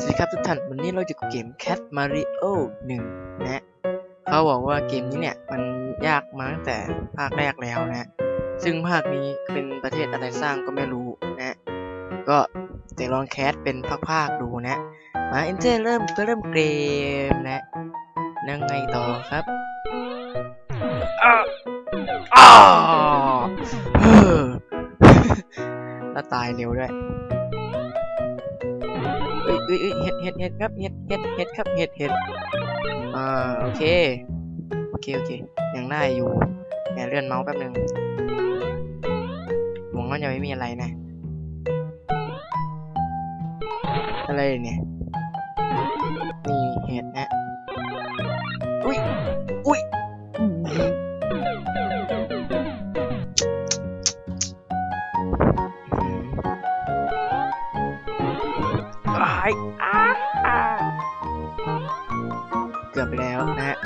สวัสดีครับทุกท่าน วันนี้เราอยู่กับเกม Cat Mario 1 นะ เขาบอกว่าเกมนี้เนี่ย มันยากมาตั้งแต่ภาคแรกแล้วนะ ซึ่งภาคนี้เป็นประเทศอะไรสร้างก็ไม่รู้นะ ก็จะลองแคสเป็นภาคๆดูนะ มาเอนเจเริ่มก็เริ่มเกมนะยังไงต่อครับอ้าวอ้าวเฮ้อแล้วตายเร็วด้วย เอ้ยเอ้ยเห็ดเห็ดเห็ดครับเห็ดเห็ดเห็ดครับเห็ดเห็ดอ่าโอเคโอเคโอเคยังได้อยู่แค่เลื่อนเมาส์แป๊บนึงหวังว่าจะไม่มีอะไรนะ อะไรเนี่ยนี่เห็ดนะอุ้ย เกือบไปแล้วนะฮะ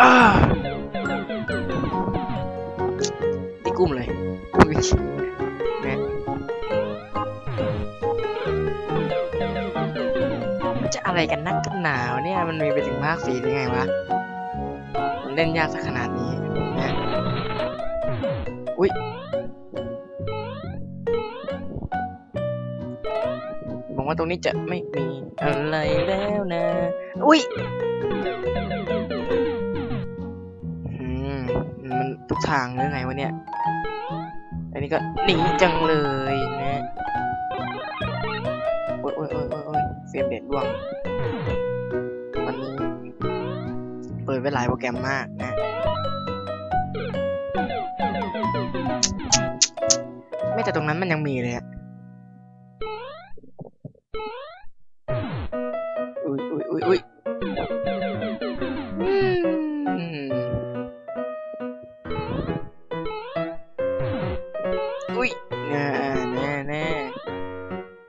อ้าตีกุ้มเลยอุ้ยนะมันจะอะไรกันนักกันหนาวเนี่ย มันมีไปถึงภาคสี่ได้ไงวะ มันเล่นยากสักขนาดนี้นะอุ้ย ว่าตรงนี้จะไม่มีอะไรแล้วนะ อุ้ยมมันทุกทางหรือไงวะเนี่ย อันนี้ก็หนีจังเลยนะโอ้ยโอ้ยโอ้ยโอ้ยโอ้ยเฟมเรทร่วง วันนี้ เปิดไว้หลายโปรแกรมมากนะไม่แต่ตรงนั้นมันยังมีเลยอะ อุ้ยอุ้ยอุ้ยอุ้ยอืมอุ้ยแน่แน่แน่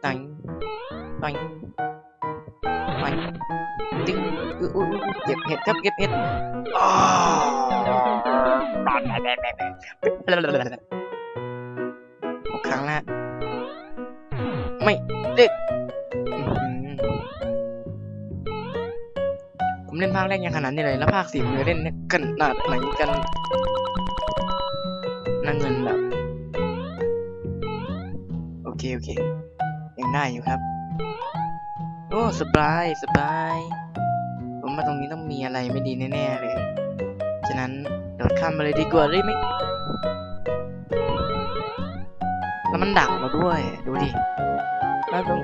ตังตังตังติ๊งอุ้ยอุ้ยอุ้ยเก็บเห็ดครับเก็บเห็ดอ้าวครั้งละไม่เด็ดอื้อหือ ผมเล่นภาคแรกยังขนาดนี้เลย แล้วภาคสี่ผมจะเล่นขนาดไหนกันนั่งเงินแบบโอเค โอเค ยังได้อยู่ครับ โอ้สบายสบายผมมาตรงนี้ต้องมีอะไรไม่ดีแน่ๆเลย ฉะนั้นโดดข้ามมาเลยดีกว่าเลยไหมแล้วมันดักเราด้วย ดูดิแล้วตรง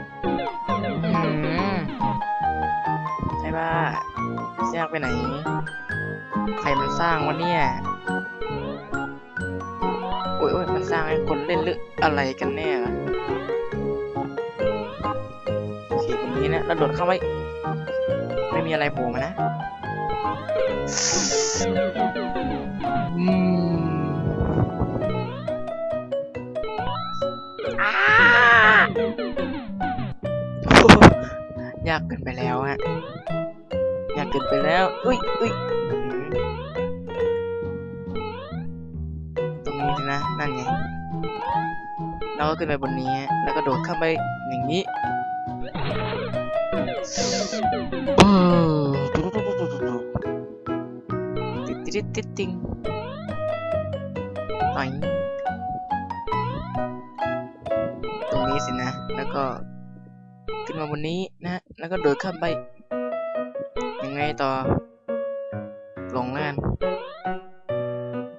ใช่ป่ะแยกไปไหน ใครมันสร้างวะเนี่ยโอ้ยโอ้ยมันสร้างให้คนเล่นหรืออะไรกันแน่ล่ะโอเคตรงนี้นะแล้วโดดเข้าไปไม่มีอะไรโผล่มานะอืมยากเกินไปแล้วฮะ เกินไปแล้ว อุ้ยอุ้ยอื้อหือตรงนี้สินะ นั่นไง เราก็ขึ้นไปบนนี้ แล้วก็โดดเข้าไปอย่างนี้เออติดติดติดติงต่อยตรงนี้สินะ แล้วก็ขึ้นมาบนนี้นะ แล้วก็โดดข้ามไป ยังไงต่อ ลงแล้วกัน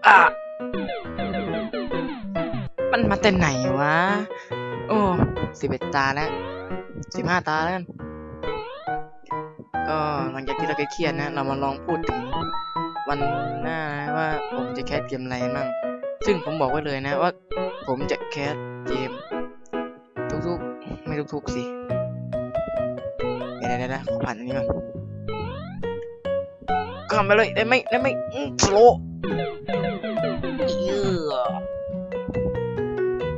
อะมันมาแต่ไหนวะ โอ้สิบเอ็ดตาแล้วสิบห้าตาแล้วกันก็หลังจากที่เราเครียดๆนะ เรามาลองพูดถึงวันหน้านะว่าผมจะแคสเกมอะไรมั่ง ซึ่งผมบอกไว้เลยนะว่า ผมจะแคสเกม ทุกๆ ไม่ทุกๆสิเดี๋ยวเดี๋ยวเดี๋ยวขอผ่านอันนี้ก่อน ข้ามไปเลยได้ไหมได้ไหมอื้อโลเอื้อ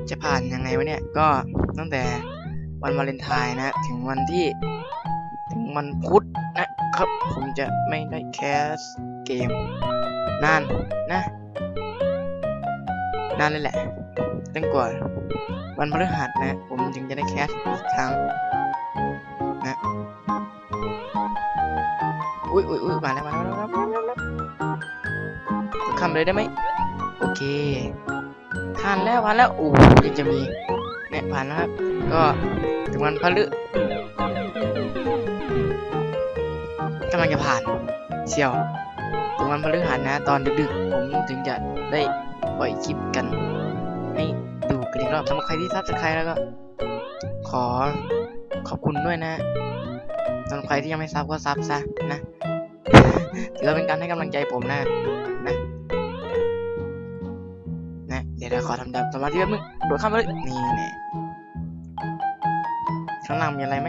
จะผ่านยังไงวะเนี่ย ก็ตั้งแต่วันวาเลนไทน์นะ ถึงวันที่ ถึงวันพุธนะครับ ผมจะไม่ได้แคสเกม นานนะ นานเลยแหละตั้งกว่าวันพฤหัสนะ ผมถึงจะได้แคสอีกครั้งนะ อุ้ยอุ้ยอุ้ยมาแล้วมาแล้วมาแล้วมาแล้วมาแล้วข้ามไปเลยได้ไหมโอเคผ่านแล้วผ่านแล้วโอ้ยังจะมีเนี่ยผ่านแล้วครับ ก็ถึงวันพฤกำลังจะผ่านเชียวถึงวันพฤหัสนะ ตอนดึกๆผมถึงจะได้ปล่อยคลิปกัน ให้ดูกันอีกรอบสำหรับใครที่ซับสไครต์แล้วก็ ขอขอบคุณด้วยนะ สำหรับใครที่ยังไม่ซับก็ซับซะนะถือว่าเป็นการให้กำลังใจผมนะ นะนะเดี๋ยวเราขอทำดับสมาธิแป๊บนึงโดดข้ามไปเลยนี่แน่ข้างล่างมีอะไรไหม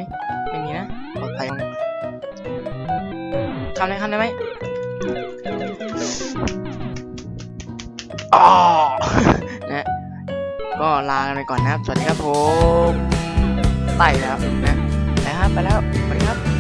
ไม่มีนะปลอดภัยข้ามได้ข้ามได้ไหมอ๋อนะก็ลากันไปก่อนนะครับ สวัสดีครับผมไต่แล้วนะไปครับไปแล้วสวัสดีครับ